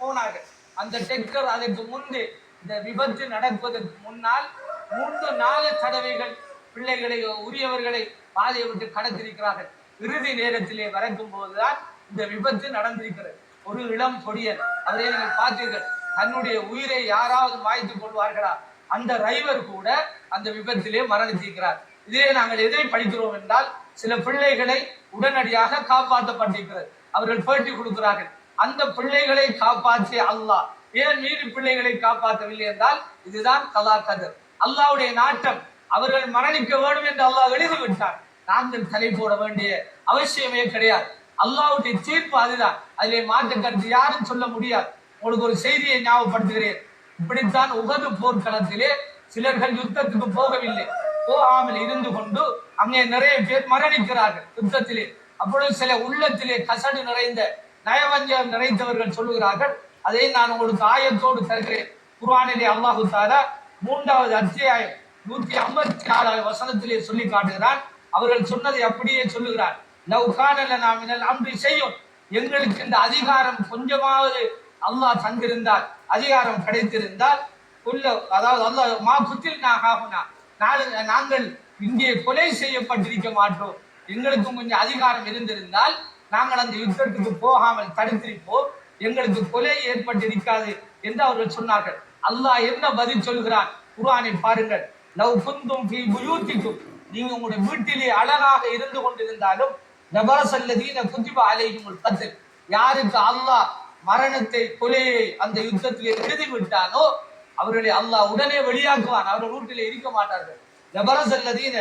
போனார்கள். அந்த டெக்கர் அதற்கு முன்பு இந்த விபத்து நடப்பதற்கு முன்னால் மூன்று நாலு தடவைகள் பிள்ளைகளை உரியவர்களை பாதையை விட்டு கடத்திருக்கிறார்கள் இறுதி நேரத்திலே வரைக்கும் போதுதான் இந்த விபத்து நடந்திருக்கிறது. ஒரு இளம் பொடியன் அதை நீங்கள் பார்த்தீர்கள். தன்னுடைய உயிரை யாராவது வாய்த்து கொள்வார்களா? அந்த டிரைவர் கூட அந்த விபத்திலே மரணித்திருக்கிறார். இதிலே நாங்கள் எதை படிக்கிறோம் என்றால் சில பிள்ளைகளை உடனடியாக காப்பாற்றப்பட்டிருக்கிறது. அவர்கள் பேட்டி கொடுக்கிறார்கள். அந்த பிள்ளைகளை காப்பாற்றிய அல்லாஹ். ஏன் மீறி பிள்ளைகளை காப்பாற்றவில்லை என்றால் இதுதான் கலா கதர். அல்லாவுடைய நாட்டம் அவர்கள் மரணிக்க வேண்டும் என்று அல்லாஹ் எழுதி விட்டார் நாங்கள் தலை போட வேண்டிய அவசியமே கிடையாது. அல்லாவுடைய தீர்ப்பு அதுதான். அதிலே மாற்று கருத்து யாரும் சொல்ல முடியாது. உங்களுக்கு ஒரு செய்தியை ஞாபகப்படுத்துகிறேன். இப்படித்தான் உகது போர்க்களத்திலே சிலர்கள் யுத்தத்துக்கு போகவில்லை. போகாமல் இருந்து கொண்டு அங்கே நிறைய பேர் மரணிக்கிறார்கள் யுத்தத்திலே. அப்பொழுது சில உள்ளத்திலே கசடு நிறைந்த நயவஞ்சம் நிறைந்தவர்கள் சொல்லுகிறார்கள். அதை நான் உங்களுக்கு ஆயத்தோடு தருகிறேன். குர்வானிலே அல்லாஹு தாரா மூன்றாவது அத்தியாயம் நூத்தி ஐம்பத்தி நாலாவது வசனத்திலே சொல்லி காட்டுகிறான். அவர்கள் சொன்னதை அப்படியே சொல்லுகிறார். லவ் நாம் அன்று செய்யும் எங்களுக்கு இந்த அதிகாரம் கொஞ்சமாவது அல்லாஹ் தந்திருந்தால் அதிகாரம் கிடைத்திருந்தால் உள்ள அதாவது அல்லாஹ் மா குத்தில் நான் ஆகுனா நாங்கள் இங்கே கொலை செய்யப்பட்டிருக்க மாட்டோம். எங்களுக்கும் கொஞ்சம் அதிகாரம் இருந்திருந்தால் நாங்கள் அந்த யுத்தத்துக்கு போகாமல் தடுத்திருப்போம். எங்களுக்கு கொலை ஏற்பட்டிருக்காது என்று அவர்கள் சொன்னார்கள். அல்லாஹ் என்ன பதில் சொல்கிறான்? குர்ஆனில் பாருங்கள். லவ் குந்தும் ஃபீ புயூத்திக்கும். நீங்க உங்களுடைய வீட்டிலே அழகாக இருந்து கொண்டிருந்தாலும் நபரசல்லதீன குதிப அலைஹிமுல் கத்ல் யாருக்கு அல்லாஹ் மரணத்தை கொலையை அந்த யுத்தத்திலே எழுதி விட்டானோ அவர்களை அல்லாஹ் உடனே வெளியாக்குவான். அவர்கள் வீட்டிலே இருக்க மாட்டார்கள். நபரசல்லதீன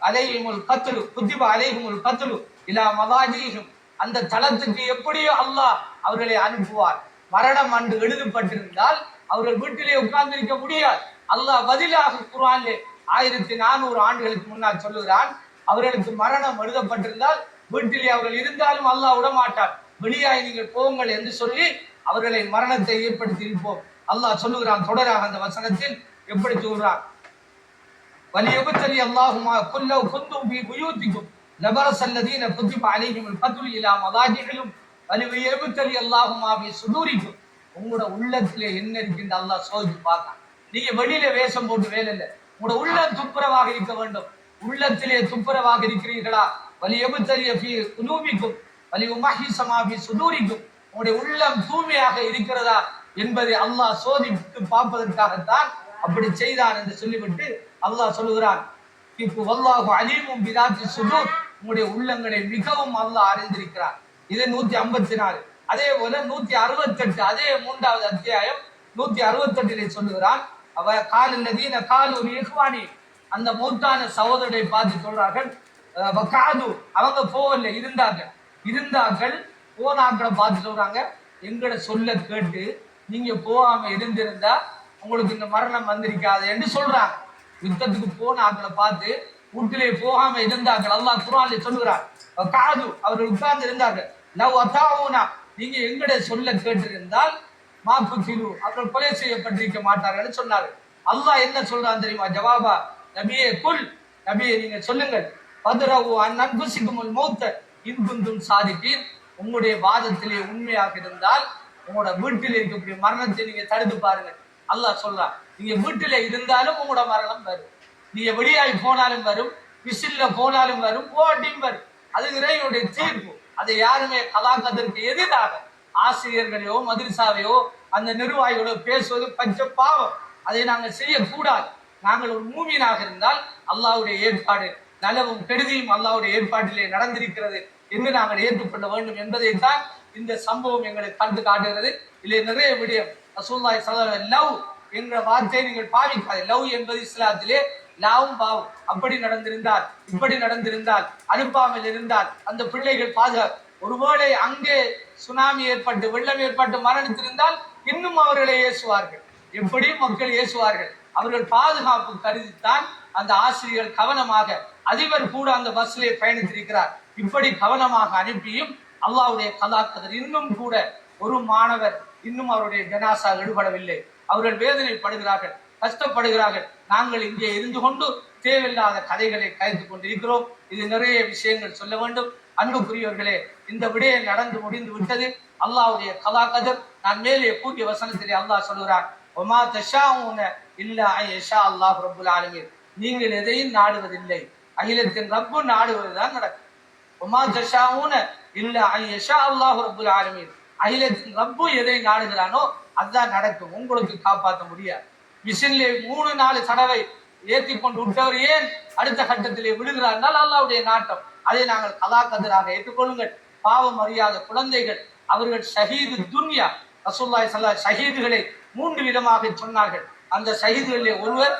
அலைஹிமுல் கத்துலு குதிப அலைஹிமுல் கத்துலு இலா மதாஜிஹிம். அந்த தளத்துக்கு எப்படியோ அல்லாஹ் அவர்களை அனுப்புவார். மரணம் அன்று எழுதப்பட்டிருந்தால் அவர்கள் வீட்டிலே உட்கார்ந்திருக்க முடியாது. அல்லாஹ் பதிலாக குரானிலே ஆயிரத்தி நானூறு ஆண்டுகளுக்கு முன்னால் சொல்லுகிறான் அவர்களுக்கு மரணம் எழுதப்பட்டிருந்தால் வீட்டிலே அவர்கள் இருந்தாலும் அல்லாஹ் விடமாட்டார் வெளியாய் நீங்கள் போங்கள் என்று சொல்லி அவர்களை மரணத்தை ஏற்படுத்தி இருப்போம். அல்லாஹ் சொல்லுகிறான் தொடராக அந்த வசனத்தில் எப்படி சொல்கிறான் வலியுபத்தலி அல்லாஹுமா குல்லவ் குந்தும் பி لبرس الذين كتب عليهم القتل الى مضاجعهم وليبتلي الله ما في صدوركم உங்களோட உள்ளத்திலே என்ன இருக்கின்ற அல்லாஹ் சோதிச்சு பார்க்கலாம் நீங்க வெளியில வேஷம் போட்டு வேலை இல்லை உங்களோட உள்ளம் துப்புரவாக இருக்க வேண்டும் உள்ளத்திலே துப்புரவாக இருக்கிறீர்களா வலி எபுத்தலிய ஃபி குலூபிக்கும் வலி உமஹிசமா ஃபி சுதூரிக்கும் உங்களுடைய உள்ளம் தூய்மையாக இருக்கிறதா என்பதை அல்லாஹ் சோதித்து பார்ப்பதற்காகத்தான் அப்படி செய்தான் என்று சொல்லிவிட்டு அல்லாஹ் சொல்லுகிறான் இப்போ வல்லாஹு அலீமும் பிதாத்தி சுதூர் உங்களுடைய உள்ளங்களை மிகவும் அல்ல அறிந்திருக்கிறார். இது நூத்தி ஐம்பத்தி நாலு. அதே போல நூத்தி அறுபத்தெட்டு அதே மூன்றாவது அத்தியாயம் நூத்தி அறுபத்தெட்டிலே சொல்லுகிறான். அவ காலில்லதீன காலு இஹ்வானி. அந்த மூத்தான சகோதரரை பார்த்து சொல்றார்கள் அஹ் அவங்க போகல இருந்தாங்க இருந்தார்கள் போனாக்களை பார்த்து சொல்றாங்க. எங்களை சொல்ல கேட்டு நீங்க போகாம இருந்திருந்தா உங்களுக்கு இந்த மரணம் வந்திருக்காது என்று சொல்றாங்க. யுத்தத்துக்கு போன ஆக்களை பார்த்து வீட்டிலே போகாம இருந்தார்கள். அல்லாஹ் குரானிலே சொல்லுகிறார் காது அவர்கள் உட்கார்ந்து இருந்தார்கள். லவ் அத்தாவுனா நீங்க எங்கட சொல்ல கேட்டிருந்தால் மாப்புக்கிலு அவர்கள் கொலை செய்யப்பட்டிருக்க மாட்டார்கள் சொன்னார்கள். அல்லாஹ் என்ன சொல்றான் தெரியுமா? ஜவாபா நபியே குல் நபியே நீங்க சொல்லுங்கள். பதுரவு அன்புசிக்குமுல் மூத்த இன்புந்தும் சாதிப்பீர் உங்களுடைய வாதத்திலே உண்மையாக இருந்தால் உங்களோட வீட்டில் இருக்கக்கூடிய மரணத்தை நீங்க தடுத்து பாருங்க அல்லாஹ் சொல்றான் நீங்க வீட்டில இருந்தாலும் உங்களோட மரணம் வரும். நீ வெளியாகி போனாலும் வரும் விசில்ல போனாலும் வரும் போட்டியும் வரும். அது இறைவனுடைய தீர்ப்பு. அதை யாருமே கலாக்கத்திற்கு எதிராக ஆசிரியர்களையோ மதுரசாவையோ அந்த நிர்வாகிகளோ பேசுவது பஞ்ச பாவம். அதை நாங்கள் செய்யக்கூடாது. நாங்கள் ஒரு மூமியனாக இருந்தால் அல்லாவுடைய ஏற்பாடு நலவும் கெடுதியும் அல்லாவுடைய ஏற்பாட்டிலே நடந்திருக்கிறது என்று நாங்கள் ஏற்றுக்கொள்ள வேண்டும் என்பதைத்தான் இந்த சம்பவம் எங்களுக்கு கண்டு காட்டுகிறது. இல்லை நிறைய விடயம். ரசூல்லாய் சல லவ் என்ற வார்த்தையை நீங்கள் பாவிக்காது. லவ் என்பது இஸ்லாத்திலே லாவும் பாவம். அப்படி நடந்திருந்தால் இப்படி நடந்திருந்தால் அனுப்பாமல் இருந்தால் அந்த பிள்ளைகள் பாதுகாப்பு ஒருவேளை அங்கே சுனாமி ஏற்பட்டு வெள்ளம் ஏற்பட்டு மரணித்திருந்தால் இன்னும் அவர்களை ஏசுவார்கள். எப்படியும் மக்கள் ஏசுவார்கள். அவர்கள் பாதுகாப்பு கருதித்தான் அந்த ஆசிரியர் கவனமாக அதிபர் கூட அந்த பஸ்ஸிலே பயணித்திருக்கிறார். இப்படி கவனமாக அனுப்பியும் அல்லாவுடைய கலாக்கதர் இன்னும் கூட ஒரு மாணவர் இன்னும் அவருடைய ஜனாசா ஈடுபடவில்லை. அவர்கள் வேதனைப்படுகிறார்கள் கஷ்டப்படுகிறார்கள். நாங்கள் இங்கே இருந்து கொண்டு தேவையில்லாத கதைகளை கலைத்து கொண்டிருக்கிறோம். இது நிறைய விஷயங்கள் சொல்ல வேண்டும். அன்புக்குரியவர்களே இந்த விடயம் நடந்து முடிந்து விட்டது. அல்லாவுடைய கலா கதர். நான் மேலே கூறிய வசனத்திலே அல்லாஹ் சொல்கிறான் ஒமா தஷாவுன இல்ல ஐஷா அல்லாஹ் ரபுல் ஆலமீர் நீங்கள் எதையும் நாடுவதில்லை. அகிலத்தின் ரப்பு நாடுவதுதான் நடக்கும். ஒமா தஷாவுன இல்ல ஐஷா அல்லாஹ் ரபுல் ஆலமீர் அகிலத்தின் ரப்பு எதை நாடுகிறானோ அதுதான் நடக்கும். உங்களுக்கு காப்பாற்ற முடியாது. மிஷினிலே மூணு நாலு தடவை ஏற்றி கொண்டு விட்டவர் ஏன் அடுத்த கட்டத்திலே விடுகிறார் என்றால் அல்லாவுடைய நாட்டம். அதை நாங்கள் கலாக்கதிராக ஏற்றுக்கொள்ளுங்கள். பாவம் அறியாத குழந்தைகள் அவர்கள் ஷஹீது துன்யா. ரசூல்லாய் சல்லா ஷஹீதுகளை மூன்று விதமாக சொன்னார்கள். அந்த ஷஹீதுகளிலே ஒருவர்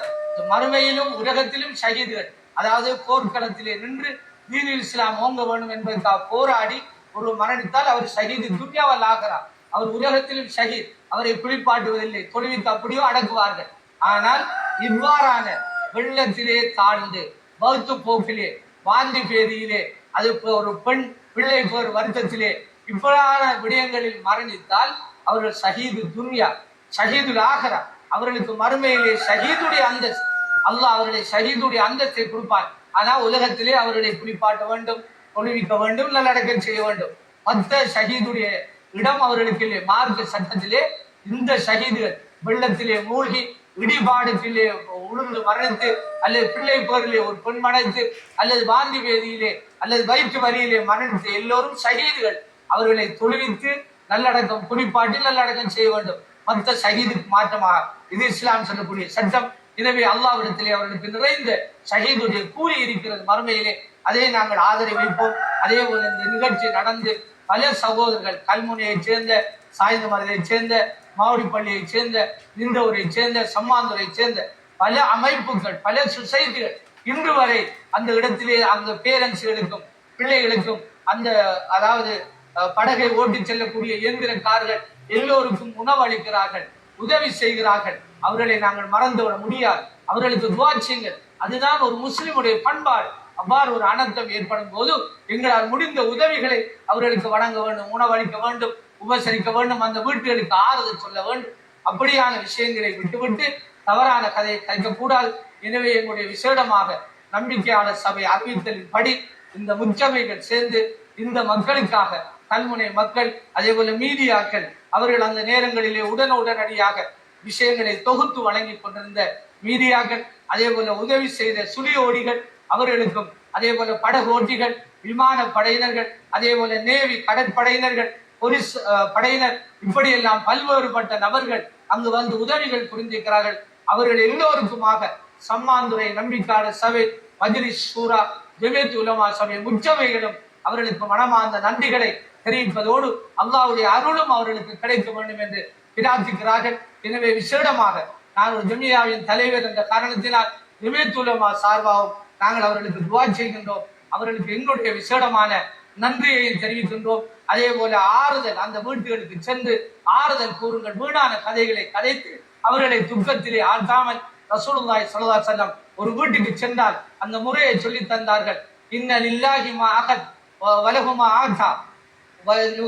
மறுமையிலும் உலகத்திலும் ஷஹீதுகள். அதாவது போர்க்களத்திலே நின்று தீனில் இஸ்லாம் ஓங்க வேண்டும் என்பதற்காக போராடி ஒரு மரணித்தால் அவர் ஷஹீது துன்யாவல் ஆகிறார். அவர் உலகத்திலும் ஷஹீத். அவரை குளிப்பாட்டுவதில்லை தொழுவித்து அப்படியோ அடக்குவார்கள். ஆனால் இவ்வாறான வெள்ளத்திலே தாழ்ந்து வகுத்து போக்கிலே வாந்தி பேதியிலே அது ஒரு பெண் பிள்ளை போர் வருத்தத்திலே இவ்வாறான விடயங்களில் மரணித்தால் அவர்கள் ஷஹீது துன்யா ஷஹீதுல் ஆகரா அவர்களுக்கு மறுமையிலே ஷஹீதுடைய அந்தஸ்து. அல்லாஹ் அவருடைய ஷஹீதுடைய அந்தஸ்தை கொடுப்பார் ஆனால் உலகத்திலே அவர்களை குளிப்பாட்ட வேண்டும் தொழுவிக்க வேண்டும் நல்லடக்கம் செய்ய வேண்டும். மற்ற ஷஹீதுடைய இடம் அவர்களுக்கு மார்க்க சட்டத்திலே இந்த ஷஹீதுகள் வெள்ளத்திலே மூழ்கி இடிபாடு இடிபாடுகளிலே உளுந்து மரணித்து அல்லது பிள்ளை போரிலே ஒரு பெண் மறைத்து அல்லது வாந்தி வேதியிலே அல்லது வயிற்று வரியிலே மரணித்து எல்லோரும் ஷகீதுகள் அவர்களை தொழுவித்து நல்லடக்கம் குளிப்பாட்டி நல்லடக்கம் செய்ய வேண்டும். மற்ற ஷஹீதுக்கு மாற்றமாக இது இஸ்லாம் சொல்லக்கூடிய சட்டம். எனவே அல்லாவிடத்திலே அவர்களுக்கு நிறைந்த ஷகீதுடைய கூலி இருக்கிறது மறுமையிலே. அதை நாங்கள் ஆதரவு வைப்போம். அதே போல இந்த நிகழ்ச்சி நடந்து பல சகோதரர்கள் கல்முனையைச் சேர்ந்த சாய்ந்தமரத்தைச் சேர்ந்த மாவடிப்பள்ளியைச் சேர்ந்த நின்றவரைச் சேர்ந்த சம்மாந்துரைச் சேர்ந்த பல அமைப்புகள் பல சொசைட்டிகள் இன்று வரை அந்த இடத்திலே அந்த பேரண்ட்ஸுகளுக்கும் பிள்ளைகளுக்கும் அந்த அதாவது படகை ஓட்டிச் செல்லக்கூடிய இயந்திர கார்கள் எல்லோருக்கும் உணவு அளிக்கிறார்கள் உதவி செய்கிறார்கள். அவர்களை நாங்கள் மறந்துவிட முடியாது. அவர்களுக்கு துவா அதுதான் ஒரு முஸ்லிமுடைய பண்பாடு. அவ்வாறு ஒரு அனர்த்தம் ஏற்படும் போது எங்களால் முடிந்த உதவிகளை அவர்களுக்கு வழங்க வேண்டும் உணவளிக்க வேண்டும் உபசரிக்க வேண்டும் அந்த வீட்டுகளுக்கு ஆறுதல் சொல்ல வேண்டும். அப்படியான விஷயங்களை விட்டுவிட்டு தவறான கதையை கலைக்கக்கூடாது. எனவே எங்களுடைய விசேடமாக நம்பிக்கையாளர் சபை அறிவித்தலின் படி இந்த முச்சபைகள் சேர்ந்து இந்த மக்களுக்காக கல்முனை மக்கள் அதே போல மீடியாக்கள் அவர்கள் அந்த நேரங்களிலே உடன உடனடியாக விஷயங்களை தொகுத்து வழங்கி கொண்டிருந்த மீடியாக்கள் அதே போல உதவி செய்த சுழியோடிகள் அவர்களுக்கும் அதே போல படகோட்டிகள் விமான படையினர்கள் அதே போல நேவி கடற்படையினர்கள் போலீஸ் அஹ், படையினர் இப்படியெல்லாம் பல்வேறுபட்ட நபர்கள் அங்கு வந்து உதவிகள் புரிந்திருக்கிறார்கள். அவர்கள் எல்லோருக்குமாக சம்மாந்துறை நம்பிக்கையான சபை மஜ்லிஸ் சூரா ஜெமியத் உலமா சபை முச்சபைகளும் அவர்களுக்கு மனமார்ந்த நன்றிகளை தெரிவிப்பதோடு அல்லாவுடைய அருளும் அவர்களுக்கு கிடைக்க வேண்டும் என்று பிரார்த்திக்கிறார்கள். எனவே விசேடமாக நான் ஒரு ஜமியாவின் தலைவர் என்ற காரணத்தினால் ஜெமியத் உலமா சார்பாகவும் நாங்கள் அவர்களுக்கு துவா செய்கின்றோம். அவர்களுக்கு எங்களுடைய விசேடமான நன்றியையும் தெரிவிக்கின்றோம். அதே போல ஆறுதல் அந்த வீட்டுகளுக்கு சென்று ஆறுதல் கூறுங்கள். வீணான கதைகளை கதைத்து அவர்களை துக்கத்திலே ஆழ்த்தாமல் ரசூலுல்லாய் சொல்லா செல்லம் ஒரு வீட்டுக்கு சென்றால் அந்த முறையை சொல்லி தந்தார்கள். இன்னல் இல்லாஹிமா அகத் வலகுமா ஆகா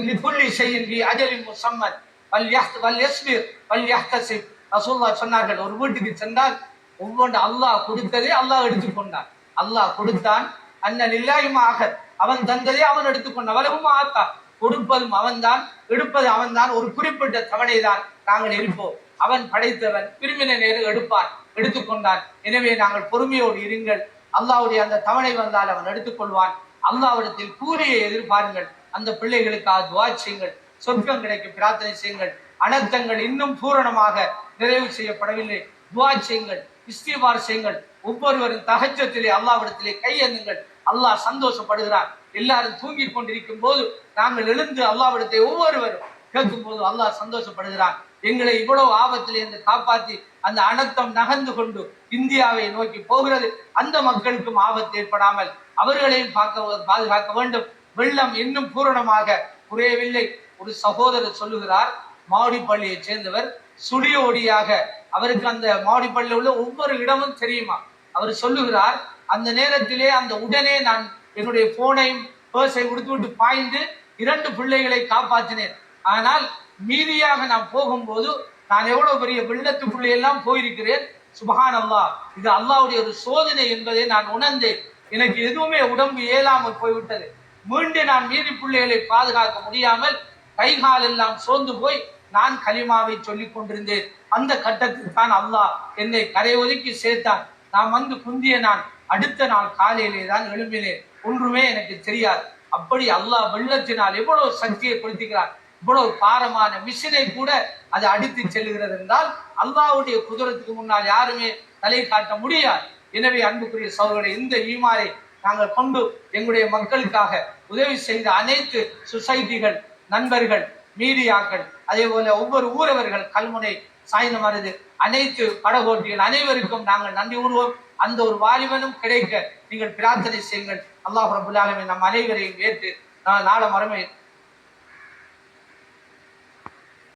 லிகுல்லி ஷைஇன் பி அஜலின் முசம்மத் வல் யஹ் வல் யஸ்பிர் வல் யஹ்தசிப். ரசூலுல்லாஹ் சொன்னார்கள் ஒரு வீட்டுக்கு சென்றால் ஒவ்வொன்று அல்லாஹ் கொடுத்ததே அல்லாஹ் எடுத்துக்கொண்டான் அல்லாஹ் கொடுத்தான். அண்ணன் இல்லாயுமாக. அவன் தந்ததை அவன் எடுத்துக்கொண்ட வலகுமா ஆத்தா. கொடுப்பதும் அவன்தான் எடுப்பது அவன்தான். ஒரு குறிப்பிட்ட தவணை தான் நாங்கள் இருப்போம் அவன் படைத்தவன் விரும்பின நேரம் எடுப்பான் எடுத்துக்கொண்டான். எனவே நாங்கள் பொறுமையோடு இருங்கள். அல்லாவுடைய அந்த தவணை வந்தால் அவன் எடுத்துக்கொள்வான். அல்லாவிடத்தில் கூலியை எதிர்பாருங்கள். அந்த பிள்ளைகளுக்காக துவா செய்யுங்கள். சொர்க்கம் கிடைக்க பிரார்த்தனை செய்யுங்கள். அனர்த்தங்கள் இன்னும் பூரணமாக நிறைவு செய்யப்படவில்லை. துவா செய்யுங்கள். இஸ்திபார் செய்யுங்கள் ஒவ்வொருவரும் தகச்சத்திலே அல்லாவிடத்திலே கையெழுங்கள் அல்லாஹ் சந்தோஷப்படுகிறார். எல்லாரும் தூங்கிக் கொண்டிருக்கும் போது நாங்கள் எழுந்து அல்லாவிடத்தை ஒவ்வொருவரும் கேட்கும் போது அல்லாஹ் சந்தோஷப்படுகிறார். எங்களை இவ்வளவு ஆபத்திலிருந்து காப்பாற்றி அந்த அனர்த்தம் நகர்ந்து கொண்டு இந்தியாவை நோக்கி போகிறது. அந்த மக்களுக்கும் ஆபத்து ஏற்படாமல் அவர்களையும் பார்க்க பாதுகாக்க வேண்டும். வெள்ளம் இன்னும் பூரணமாக குறையவில்லை. ஒரு சகோதரர் சொல்லுகிறார் மாவடிப்பள்ளியைச் சேர்ந்தவர் சுழியோடியாக அவருக்கு அந்த மாவடிப்பள்ளியில் உள்ள ஒவ்வொரு இடமும் தெரியுமா? அவர் சொல்லுகிறார் அந்த நேரத்திலே அந்த உடனே நான் என்னுடைய போனையும் பேர்ஸை கொடுத்து விட்டு பாய்ந்து இரண்டு பிள்ளைகளை காப்பாற்றினேன். ஆனால் மீதியாக நான் போகும்போது நான் எவ்வளவு பெரிய வெள்ளத்துக்குள்ளே எல்லாம் போயிருக்கிறேன். சுபஹான் அல்லா இது அல்லாவுடைய ஒரு சோதனை என்பதை நான் உணர்ந்தேன். எனக்கு எதுவுமே உடம்பு இயலாமல் போய்விட்டது. மீண்டும் நான் மீதி பிள்ளைகளை பாதுகாக்க முடியாமல் கைகால் எல்லாம் சோர்ந்து போய் நான் கலிமாவை சொல்லிக் கொண்டிருந்தேன். அந்த கட்டத்தில் தான் அல்லாஹ் என்னை கரை ஒதுக்கி சேர்த்தான். நான் வந்து குந்திய நான் அடுத்த நாள் காலையிலே தான் எழும்பினேன். ஒன்றுமே எனக்கு தெரியாது. அப்படி அல்லாஹ் வெள்ளத்தினால் எவ்வளவு சக்தியை கொடுத்துக்கிறார் இவ்வளவு பாரமான மிஷினை கூட அது அடித்து செல்லுகிறது என்றால் அல்லாஹ்வுடைய குதிரத்துக்கு முன்னால் யாருமே தலை காட்ட முடியாது. எனவே அன்புக்குரிய சோழர்களை இந்த ஈமாரை நாங்கள் கொண்டு எங்களுடைய மக்களுக்காக உதவி செய்த அனைத்து சொசைட்டிகள் நண்பர்கள் மீடியாக்கள் அதே போல ஒவ்வொரு ஊரவர்கள் கல்முனை சாய்ந்த மருது அனைத்து படகோட்டிகள் அனைவருக்கும் நாங்கள் நன்றி கூறுவோம். அந்த ஒரு வாலிபனும் கிடைக்க நீங்கள் பிரார்த்தனை செய்யுங்கள். அல்லாஹ் ரபுல்லாலுமே நம் அனைவரையும் ஏற்று நான் நாள மறுமை